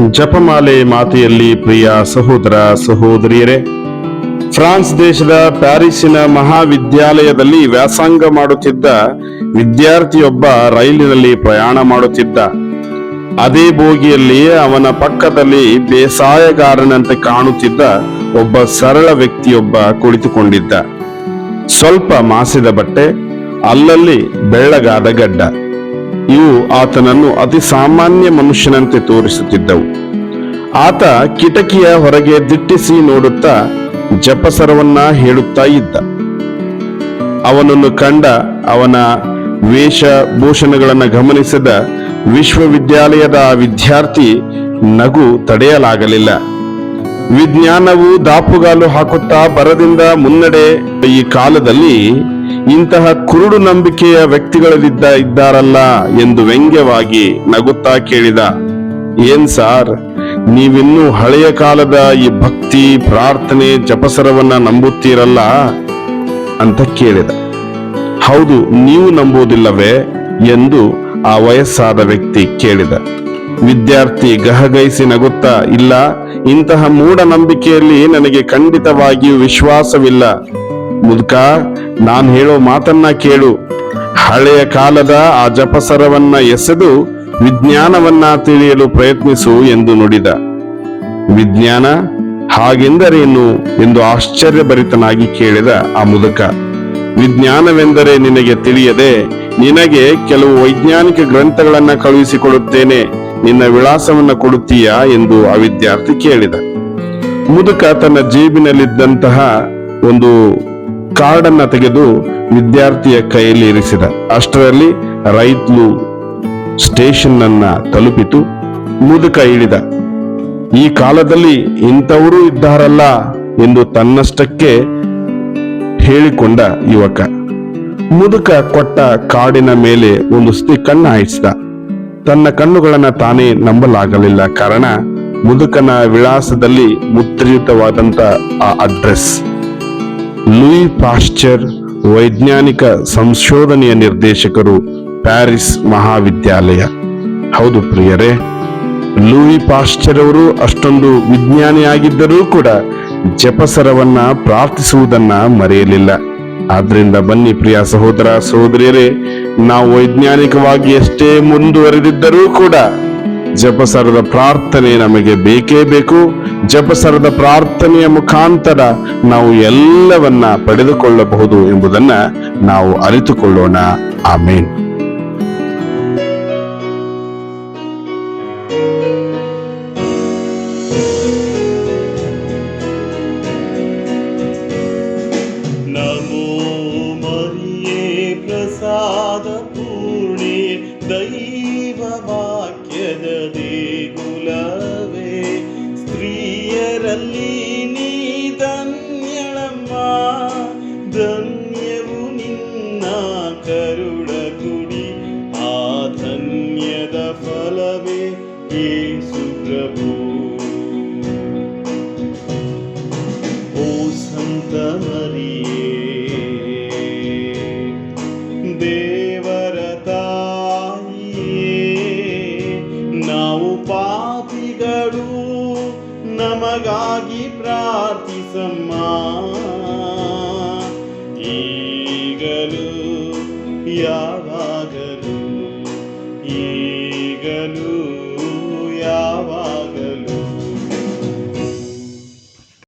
ಜಪಮಾಲೆ ಮಾತೆಯಲ್ಲಿ ಪ್ರಿಯ ಸಹೋದರ ಸಹೋದರಿಯರೇ, ಫ್ರಾನ್ಸ್ ದೇಶದ ಪ್ಯಾರಿಸ್ಸಿನ ಮಹಾವಿದ್ಯಾಲಯದಲ್ಲಿ ವ್ಯಾಸಂಗ ಮಾಡುತ್ತಿದ್ದ ವಿದ್ಯಾರ್ಥಿಯೊಬ್ಬ ರೈಲಿನಲ್ಲಿ ಪ್ರಯಾಣ ಮಾಡುತ್ತಿದ್ದ. ಅದೇ ಬೋಗಿಯಲ್ಲಿ ಅವನ ಪಕ್ಕದಲ್ಲಿ ಬೇಸಾಯಗಾರನಂತೆ ಕಾಣುತ್ತಿದ್ದ ಒಬ್ಬ ಸರಳ ವ್ಯಕ್ತಿಯೊಬ್ಬ ಕುಳಿತುಕೊಂಡಿದ್ದ. ಸ್ವಲ್ಪ ಮಾಸಿದ ಬಟ್ಟೆ, ಅಲ್ಲಲ್ಲಿ ಬೆಳ್ಳಗಾದ ಗಡ್ಡ. ಇವು ಆತನನ್ನು ಅತಿ ಸಾಮಾನ್ಯ ಮನುಷ್ಯನಂತೆ ತೋರಿಸುತ್ತಿದ್ದವು. ಆತ ಕಿಟಕಿಯ ಹೊರಗೆ ದಿಟ್ಟಿಸಿ ನೋಡುತ್ತಾ ಜಪಸರವನ್ನ ಹೇಳುತ್ತಾ ಇದ್ದ. ಅವನನ್ನು ಕಂಡ ಅವನ ವೇಷಭೂಷಣಗಳನ್ನು ಗಮನಿಸಿದ ವಿಶ್ವವಿದ್ಯಾಲಯದ ವಿದ್ಯಾರ್ಥಿ ನಗು ತಡೆಯಲಾಗಲಿಲ್ಲ. ವಿಜ್ಞಾನವು ದಾಪುಗಾಲು ಹಾಕುತ್ತಾ ಬರದಿಂದ ಮುನ್ನಡೆ ಈ ಕಾಲದಲ್ಲಿ ಇಂತಹ ಕುರುಡು ನಂಬಿಕೆಯ ವ್ಯಕ್ತಿಗಳಲ್ಲಿದ್ದ ಇದ್ದಾರಲ್ಲ ಎಂದು ವ್ಯಂಗ್ಯವಾಗಿ ನಗುತ್ತಾ ಕೇಳಿದ, ಏನ್ ಸಾರ್, ನೀವಿನ್ನೂ ಹಳೆಯ ಕಾಲದ ಈ ಭಕ್ತಿ, ಪ್ರಾರ್ಥನೆ, ಜಪಸರವನ್ನ ನಂಬುತ್ತೀರಲ್ಲ? ಅಂತ ಕೇಳಿದ. ಹೌದು, ನೀವು ನಂಬುವುದಿಲ್ಲವೇ? ಎಂದು ಆ ವಯಸ್ಸಾದ ವ್ಯಕ್ತಿ ಕೇಳಿದ. ವಿದ್ಯಾರ್ಥಿ ಗಹಗೈಸಿ ನಗುತ್ತಾ, ಇಲ್ಲ, ಇಂತಹ ಮೂಢನಂಬಿಕೆಯಲ್ಲಿ ನನಗೆ ಖಂಡಿತವಾಗಿಯೂ ವಿಶ್ವಾಸವಿಲ್ಲ. ಮುದುಕ, ನಾನು ಹೇಳೋ ಮಾತನ್ನ ಕೇಳು. ಹಳೆಯ ಕಾಲದ ಆ ಜಪಸರವನ್ನ ಎಸೆದು ವಿಜ್ಞಾನವನ್ನ ತಿಳಿಯಲು ಪ್ರಯತ್ನಿಸು ಎಂದು ನುಡಿದ. ವಿಜ್ಞಾನ ಹಾಗೆಂದರೇನು ಎಂದು ಆಶ್ಚರ್ಯಭರಿತನಾಗಿ ಕೇಳಿದ ಆ ಮುದುಕ. ವಿಜ್ಞಾನವೆಂದರೆ ನಿನಗೆ ತಿಳಿಯದೆ ನಿನಗೆ ಕೆಲವು ವೈಜ್ಞಾನಿಕ ಗ್ರಂಥಗಳನ್ನ ಕಳುಹಿಸಿಕೊಡುತ್ತೇನೆ, ನಿನ್ನ ವಿಳಾಸವನ್ನ ಕೊಡುತ್ತೀಯಾ ಎಂದು ಆ ವಿದ್ಯಾರ್ಥಿ ಕೇಳಿದ. ಮುದುಕ ತನ್ನ ಜೇಬಿನಲ್ಲಿದ್ದಂತಹ ಒಂದು ಕಾರ್ಡನ್ನ ತೆಗೆದು ವಿದ್ಯಾರ್ಥಿಯ ಕೈಯಲ್ಲಿ ಇರಿಸಿದ. ಅಷ್ಟರಲ್ಲಿ ರೈತ್ಲು ಸ್ಟೇಷನ್ ಅನ್ನ ತಲುಪಿತು. ಮುದುಕ ಇಳಿದ ಈ ಕಾಲದಲ್ಲಿ ಇಂಥವರು ಇದ್ದಾರಲ್ಲ ಎಂದು ತನ್ನಷ್ಟಕ್ಕೆ ಹೇಳಿಕೊಂಡ ಯುವಕ. ಮುದುಕ ಕೊಟ್ಟ ಕಾಡಿನ ಮೇಲೆ ಒಂದು ಸ್ತಿ, ಕಣ್ಣು ಹಾಯಿಸಿದ. ತನ್ನ ಕಣ್ಣುಗಳನ್ನ ತಾನೇ ನಂಬಲಾಗಲಿಲ್ಲ. ಕಾರಣ ಮುದುಕನ ವಿಳಾಸದಲ್ಲಿ ಮುದ್ರಿತವಾದಂತ ಆ ಅಡ್ರೆಸ್. ಲೂಯಿ ಪಾಶ್ಚರ್ ವೈಜ್ಞಾನಿಕ ಸಂಶೋಧನೆಯ ನಿರ್ದೇಶಕರು ಪ್ಯಾರಿಸ್ ಮಹಾವಿದ್ಯಾಲಯ. ಹೌದು ಪ್ರಿಯರೇ, ಲೂಯಿ ಪಾಶ್ಚರ್ ಅವರು ಅಷ್ಟೊಂದು ವಿಜ್ಞಾನಿಯಾಗಿದ್ದರೂ ಕೂಡ ಜಪಸರವನ್ನ ಪ್ರಾರ್ಥಿಸುವುದನ್ನ ಮರೆಯಲಿಲ್ಲ. ಆದ್ರಿಂದ ಬನ್ನಿ ಪ್ರಿಯ ಸಹೋದರ ಸಹೋದರಿಯರೇ, ನಾವು ವೈಜ್ಞಾನಿಕವಾಗಿ ಎಷ್ಟೇ ಮುಂದುವರೆದಿದ್ದರೂ ಕೂಡ ಜಪಸರದ ಪ್ರಾರ್ಥನೆ ನಮಗೆ ಬೇಕೇ ಬೇಕು. ಜಪಸರದ ಪ್ರಾರ್ಥನೆಯ ಮುಖಾಂತರ ನಾವು ಎಲ್ಲವನ್ನ ಪಡೆದುಕೊಳ್ಳಬಹುದು ಎಂಬುದನ್ನ ನಾವು ಅರಿತುಕೊಳ್ಳೋಣ. ಆಮೇನ್. നിന്നെ ദൈവവാക്യത ദേകുലവേ സ്ത്രീയരല്ലി നീ ധന്യളമ്മ. ധന്യവു നിന്ന കരുടകുടി ആ ധന്യത ഫലവേ യേസുപ്രഭു ഓ സന്തമരിയേ ಸಮ ಈಗಲೂ ಯಾವಾಗಲೂ ಈಗಲೂ